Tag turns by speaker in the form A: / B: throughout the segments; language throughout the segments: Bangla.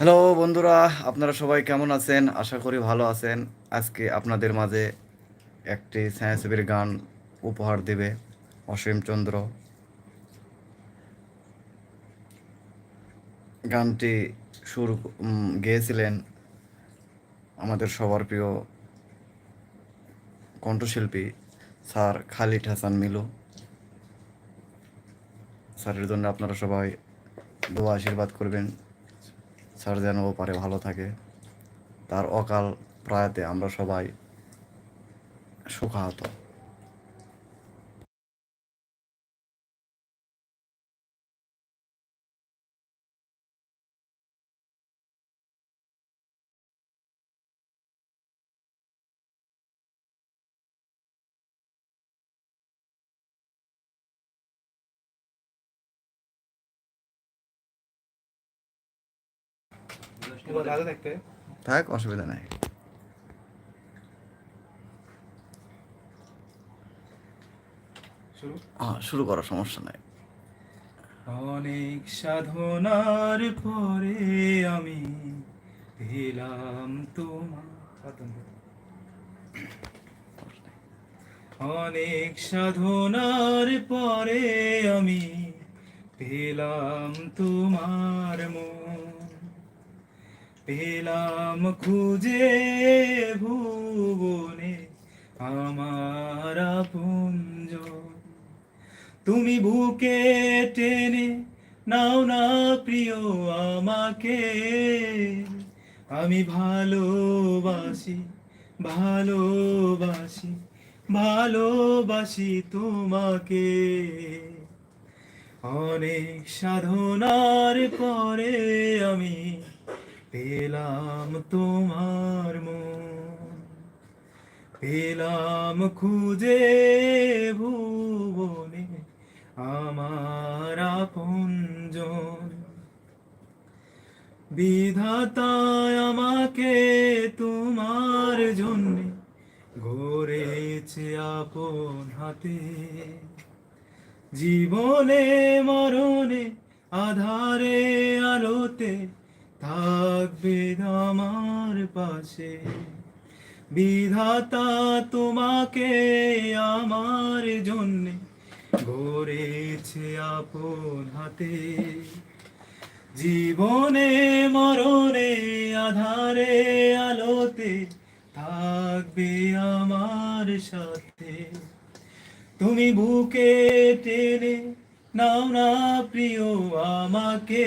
A: হ্যালো বন্ধুরা, আপনারা সবাই কেমন আছেন? আশা করি ভালো আছেন। আজকে আপনাদের মাঝে একটি ছায়াছবির গান উপহার দেবে অসীম চন্দ্র। গানটি সুর গেয়েছিলেন আমাদের সবার প্রিয় কণ্ঠশিল্পী স্যার খালিদ হাসান মিলু। স্যারের জন্য আপনারা সবাই দোয়া আশীর্বাদ করবেন। স্যার যেন ও পারে ভালো থাকে। তার অকাল প্রায়তে আমরা সবাই শোকাহত থাক অসুবিধা নাই।
B: শুরু?
A: হ্যাঁ শুরু করার সমস্যা নাই।
B: অনেক সাধনার পরে আমি পেলাম তোমার অনেক সাধনার পরে আমি পেলাম তোমার মন। পেলাম খুঁজে ভুবনে আমার পুঞ্জ তুমি বুকে টেনে নাও না প্রিয় আমাকে। আমি ভালোবাসি ভালোবাসি ভালোবাসি তোমাকে। অনেক সাধনার পরে আমি পেলাম তোমার মন, পেলাম খুঁজে ভুবনে আমার আপনজন বিধাতায় আমাকে তোমার জন্যে গড়েছে আপন হাতে। জীবনে, মরণে, আধারে, আলোতে থাকবে আমার পাশে। বিধাতা তোমাকে আমার জন্যে গড়েছে আপন হাতে। জীবনে, মরণে, আধারে, আলোতে থাকবে আমার সাথে। তুমি বুকে টেনে নাও না প্রিয় আমাকে।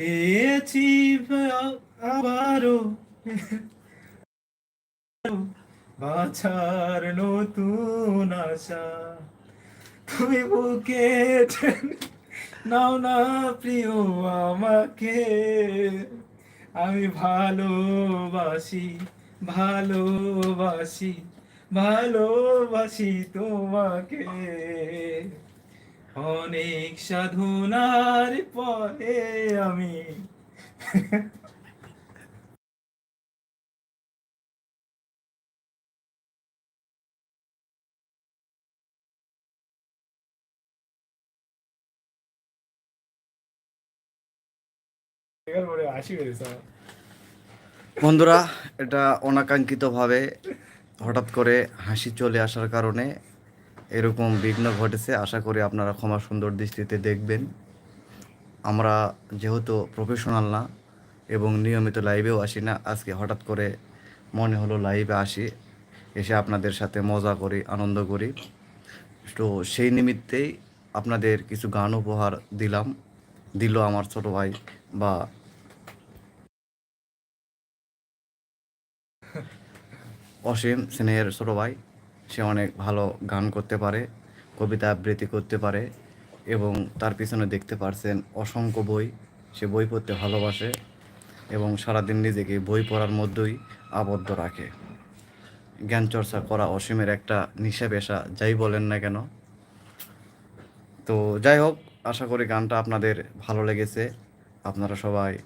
B: পেয়েছি আবারও বাছার নতুন আশা। তুমি বুকে নাও না প্রিয় আমাকে। আমি ভালোবাসি ভালোবাসি ভালোবাসি তোমাকে। অনেক সাধনার পরে আমি।
A: বন্ধুরা এটা অনাকাঙ্ক্ষিতভাবে হঠাৎ করে হাসি চলে আসার কারণে এরকম বিঘ্ন ঘটেছে। আশা করি আপনারা ক্ষমা সুন্দর দৃষ্টিতে দেখবেন। আমরা যেহেতু প্রফেশনাল না এবং নিয়মিত লাইভেও আসি না, আজকে হঠাৎ করে মনে হলো লাইভে আসি, এসে আপনাদের সাথে মজা করি, আনন্দ করি। তো সেই নিমিত্তেই আপনাদের কিছু গান উপহার দিলাম। দিল আমার ছোট ভাই বা অসীম স্নেহের ছোট ভাই। সে অনেক ভালো গান করতে পারে, কবিতা আবৃত্তি করতে পারে এবং তার পিছনে দেখতে পারছেন অসংখ্য বই। সে বই পড়তে ভালোবাসে এবং সারাদিন নিজেকে বই পড়ার মধ্যেই আবদ্ধ রাখে। জ্ঞান চর্চা করা অসীমের একটা নিশা পেশা, যাই বলেন না কেন। তো যাই হোক, আশা করি গানটা আপনাদের ভালো লেগেছে। আপনারা সবাই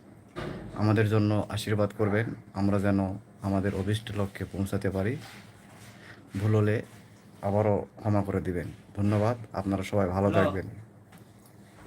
A: আমাদের জন্য আশীর্বাদ করবেন। আমরা যেন আমাদের অভিষ্ট লক্ষ্যে পৌঁছাতে পারি। ভুল হলে আবারও ক্ষমা করে দিবেন। ধন্যবাদ আপনারা সবাই ভালো থাকবেন।